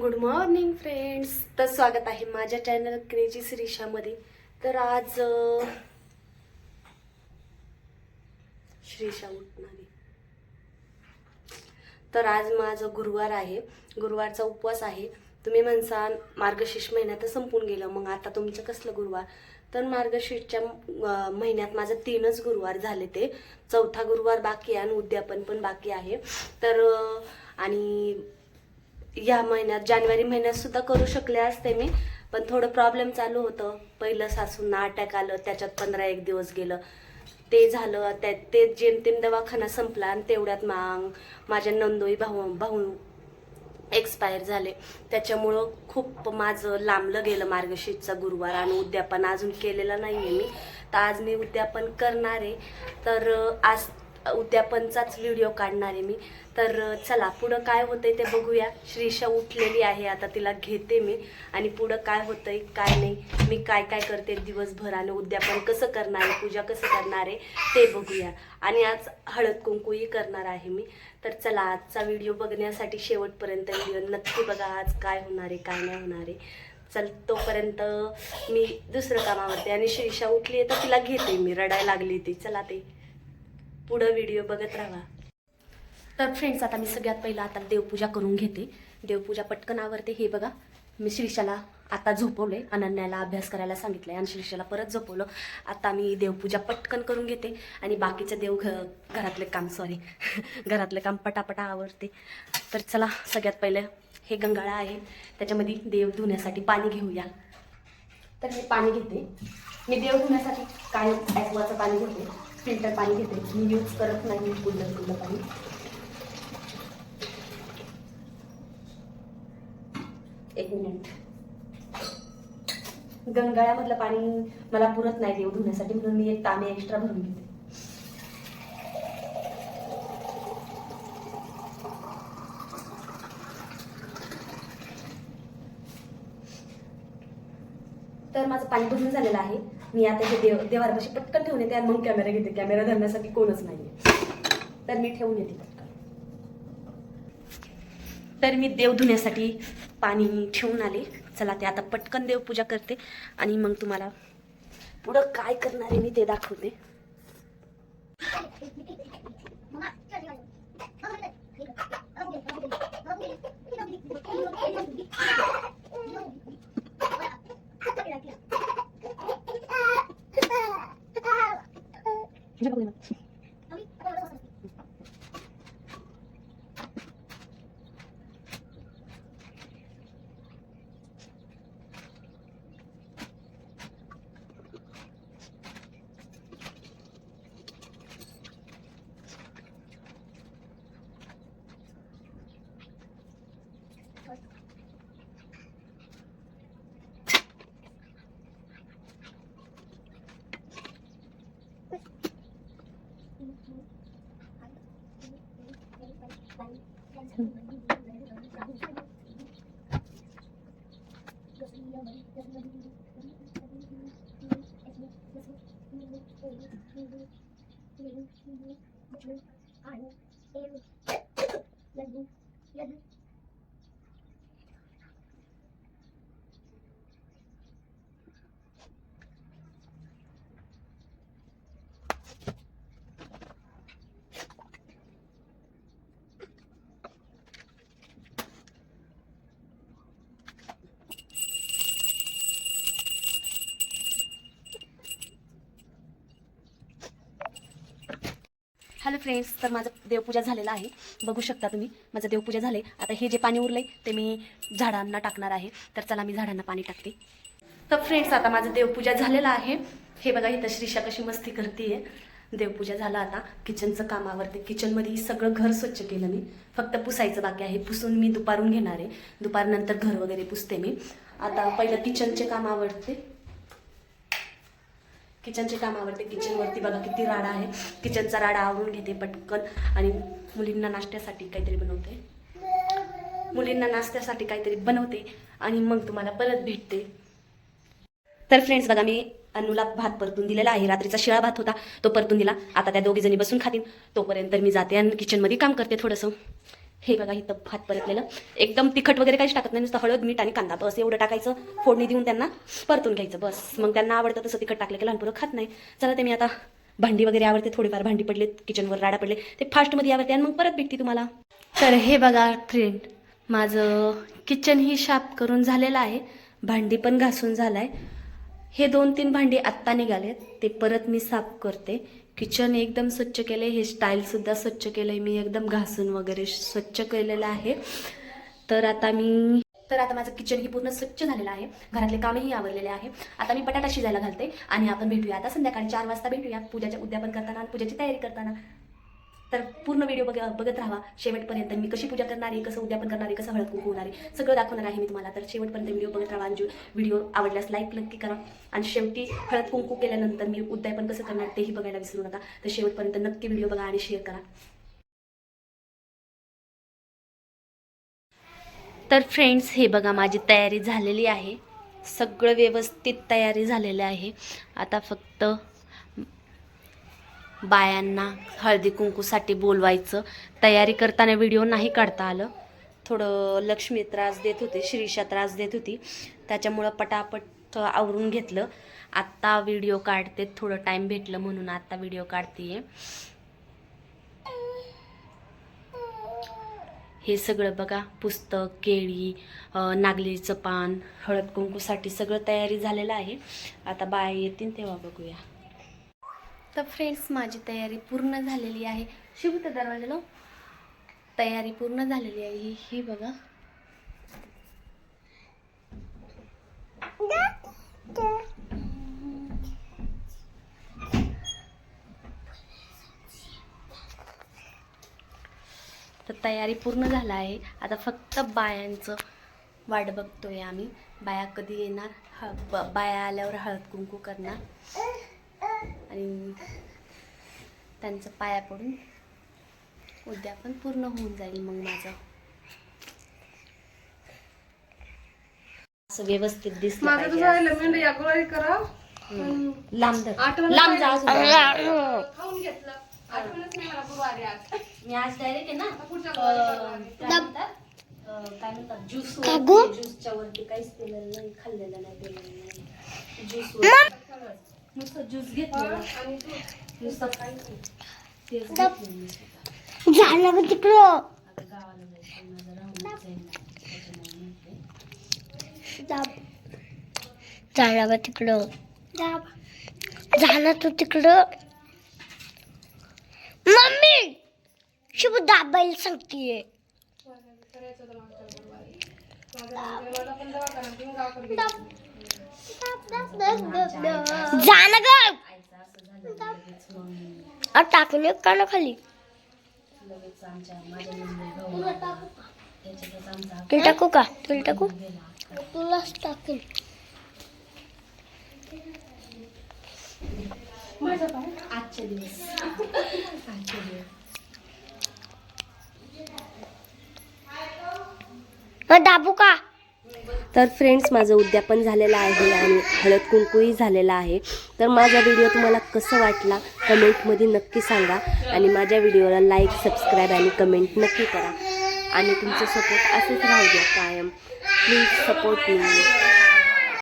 Good morning friends तर स्वागत आहे माझ्या चॅनल क्रेजी श्रीषामध्ये. तर आज श्रीषा उठणारी तर आज माझं गुरुवार आहे. गुरुवारचा उपवास आहे. तुम्ही म्हणसान मार्गशीर्ष महिन्यात संपून गेलं. मग आता तुमचं कसलं गुरुवार? तर मार्गशीर्षच्या महिन्यात माझं तीनच गुरुवार झाले ते. चौथा गुरुवार बाकी आहे आणि उद्यापन पण बाकी आहे. तर आणि या महिन्यात जानेवारी महिन्यात सुद्धा करू शकले असते मी. पण थोडं प्रॉब्लेम चालू होतं. पहिलं सासूंना अटॅक आलं त्याच्यात पंधरा एक दिवस गेलं. ते झालं त्या ते जेमतेम दवाखाना संपला आणि तेवढ्यात मग माझ्या नंदोई भाऊ भाऊ एक्सपायर झाले. त्याच्यामुळं खूप माझं लांबलं गेलं मार्गशीर्षचा गुरुवार आणि उद्यापन अजून केलेलं नाही आहे मी. तर आज मी उद्यापन करणार आहे. तर आज उद्यापनचाच व्हिडिओ काढणार आहे मी. तर चला पुढं काय होतंय ते बघूया. श्रीषा उठलेली आहे आता तिला घेते मी. आणि पुढं काय होतंय काय नाही मी काय काय करते दिवसभर आणि उद्यापन कसं करणार आहे पूजा कसं करणार आहे ते बघूया. आणि आज हळद कुंकूही करणार आहे मी. तर चला आजचा व्हिडिओ बघण्यासाठी शेवटपर्यंत व्हिडिओ नक्की बघा आज काय होणार आहे काय नाही होणार आहे. चल तोपर्यंत मी दुसरं कामावरते आणि श्रीषा उठली आहे तर तिला घेते मी. रडायला लागली ती चला ते. पुढं व्हिडिओ बघत राहा. तर फ्रेंड्स आता मी सगळ्यात पहिला आता देवपूजा करून घेते. देवपूजा पटकन आवरते हे बघा मी श्रीषाला आता झोपवले अनन्याला अभ्यास करायला सांगितलं आणि श्रीषाला परत झोपवलं. आता मी देवपूजा पटकन करून घेते आणि बाकीचं देव घ घरातले काम सॉरी घरातले काम पटापटा आवरते. तर चला सगळ्यात पहिलं हे गंगाळा आहे. त्याच्यामध्ये देव धुण्यासाठी पाणी घेऊया. तर मी पाणी घेते. मी देव धुण्यासाठी काय ॲक्वाचं पाणी घेते? फिल्टर पाणी घेते. मी यूज करत नाही कुल्लं कुल्लं पाणी. एक मिनिट गंगाळ्यामधलं पाणी मला पुरत नाही देऊ धुण्यासाठी म्हणून मी एक तांबे एक्स्ट्रा भरून घेते. तर माझं पाणी भरून झालेलं आहे. मी आता हे देव देवापाशी पटकन ठेवून येते आणि मग कॅमेरा घेते. कॅमेरा धरण्यासाठी कोणच नाही तर मी ठेवून येते पटकन. तर मी देव धुण्यासाठी पाणी ठेवून आले. चला ते आता पटकन देवपूजा करते आणि मग तुम्हाला पुढं काय करणार आहे मी ते दाखवते. I am हॅलो फ्रेंड्स तर माझं देवपूजा झालेलं आहे. बघू शकता तुम्ही माझं देवपूजा झाले आता हे जे पाणी उरलंय ते मी झाडांना टाकणार आहे. तर चला मी झाडांना पाणी टाकते. तर फ्रेंड्स आता माझं देवपूजा झालेलं आहे. हे बघा इथं श्रीषा कशी मस्ती करते देवपूजा झालं आता. किचनचं काम किचनमध्ये सगळं घर स्वच्छ केलं मी. फक्त पुसायचं बाकी आहे. पुसून मी दुपारून घेणार आहे. दुपारनंतर घर वगैरे पुसते मी. आता पहिलं किचनचे काम आवडते. किचनचे काम आवडते किचनवरती बघा किती राडा आहे. किचनचा राडा आवरून घेते पटकन. आणि मुलींना नाश्त्यासाठी काहीतरी बनवते. मुलींना नाश्त्यासाठी काहीतरी बनवते. आणि मग तुम्हाला परत भेटते. तर फ्रेंड्स बघा मी अनुला भात परतून दिलेला आहे. रात्रीचा शिळा भात होता. तो परतून दिला. आता त्या दोघी जणी बसून खातील. तोपर्यंत मी जाते आणि किचनमध्ये काम करते थोडंसं. हे बघा इथं भात परतलेलं. एकदम तिखट वगैरे काहीच टाकत नाही नुसतं हळद मीठ आणि कांदा. बस एवढं टाकायचं. फोडणी देऊन त्यांना परतून घ्यायचं बस. मग त्यांना आवडतं तसं तिखट टाकलं की लहानपुरं खात नाही. चला ते मी आता भांडी वगैरे आवडते थोडीफार भांडी पडले किचनवर राडा पडले. ते फास्टमध्ये आवडते आणि मग परत भेटते तुम्हाला. तर हे बघा फ्रेंड माझं किचन ही शाप करून झालेलं आहे. भांडी पण घासून झालं आहे हे दोन तीन भांडी आत्ता निघालेत. ते परत मी साफ करते. किचन एकदम स्वच्छ केले हे स्टाईलसुद्धा स्वच्छ केलं आहे मी एकदम घासून वगैरे स्वच्छ केलेलं आहे. तर आता मी तर आता माझं किचन ही पूर्ण स्वच्छ झालेलं आहे. घरातले कामही आवरलेले आहे. आता मी बटाटा शिजायला घालते आणि आपण भेटूया. आता संध्याकाळी चार वाजता भेटूया. पूजाच्या उद्यापन करताना आणि पूजाची तयारी करताना. तर पूर्ण व्हिडिओ बघ बघत राहा. शेवटपर्यंत मी कशी पूजा करणार आहे कसं उद्यापन करणार आहे कसं हळद कुंकू होणार आहे सगळं दाखवणार आहे मी तुम्हाला. तर शेवटपर्यंत व्हिडिओ बघत राहा. आणि व्हिडिओ आवडल्यास लाईक नक्की करा. आणि शेवटी हळद कुंकू केल्यानंतर मी उद्यापन कसं करणार तेही बघायला विसरू नका. तर शेवटपर्यंत नक्की व्हिडिओ बघा आणि शेअर करा. तर फ्रेंड्स हे बघा माझी तयारी झालेली आहे. सगळं व्यवस्थित तयारी झालेलं आहे. आता फक्त बायांना हळदी कुंकूसाठी बोलवायचं. तयारी करताना व्हिडिओ नाही काढता आलं. थोडं लक्ष्मी त्रास देत होते श्रीषा त्रास देत होती. त्याच्यामुळं पटापट आवरून घेतलं. आत्ता व्हिडिओ काढते थोडं टाईम भेटलं म्हणून आत्ता व्हिडिओ काढते हे सगळं बघा पुस्तक केळी नागलीचं पान हळद कुंकूसाठी सगळं तयारी झालेलं आहे. आता बाया येतील तेव्हा बघूया. तर फ्रेंड्स माझी तयारी पूर्ण झालेली आहे. शिवू तर तयारी पूर्ण झालेली आहे. ही ही बघा. तर तयारी पूर्ण झाला आहे. आता फक्त बायांचं वाट बघतोय आम्ही. बाया कधी येणार? ह ब- बाया आल्यावर हळद कुंकू करणार. आणि त्यांचं पाया पडून उद्यापन पूर्ण होऊन जाईल मग माझं. असं व्यवस्थित दिसलं माझं पाहिजे. लग्न या गुरुवारी करा हम्म. लांब धर. लांब जा अजून. खाऊन घेतलं. आठवलंच नाही मला गुरुवारी आज. मी आज डायरेक्ट आहे ना पुढच्या अं, काय म्हणतात? अं, काय म्हणतात? ज्यूस ज्यूसच्या वरती काहीच केलेलं नाही खाल्लेलं नाही केलेलं नाही. ज्यूस नुसतं ज्यूस घेतलं आणि तू नुसतं काहीच नाही तेच घेतलं मी स्वतः. झालं का तिकडं. आता गावाला जायचं माझं राहूनच जाईल त्याच्यामुळे म्हटले. झालं का तिकडं. झालं तू तिकडं. मम्मी! शुभ दाबायला सांगतीये. करायचं होतं मागच्या गुरुवारी माझ्या मला पण दवाखाना घेऊन गावाकडे गेली. जा ना ग टाकून का ना खाली. तुला टाकू का? तुला टाकू? तुलाच टाकेल. आजचे दिवस आजचे दिवस मग दाबू का? तर फ्रेंड्स माझं उद्यापन झालेलं आहे आणि हळद कुंकूही झालेला आहे. तर माझा व्हिडिओ तुम्हाला कसं वाटला कमेंटमध्ये नक्की सांगा. आणि माझ्या व्हिडिओला लाईक सबस्क्राईब आणि कमेंट नक्की करा. आणि तुमचं सपोर्ट असेच राहू द्या कायम. Please support me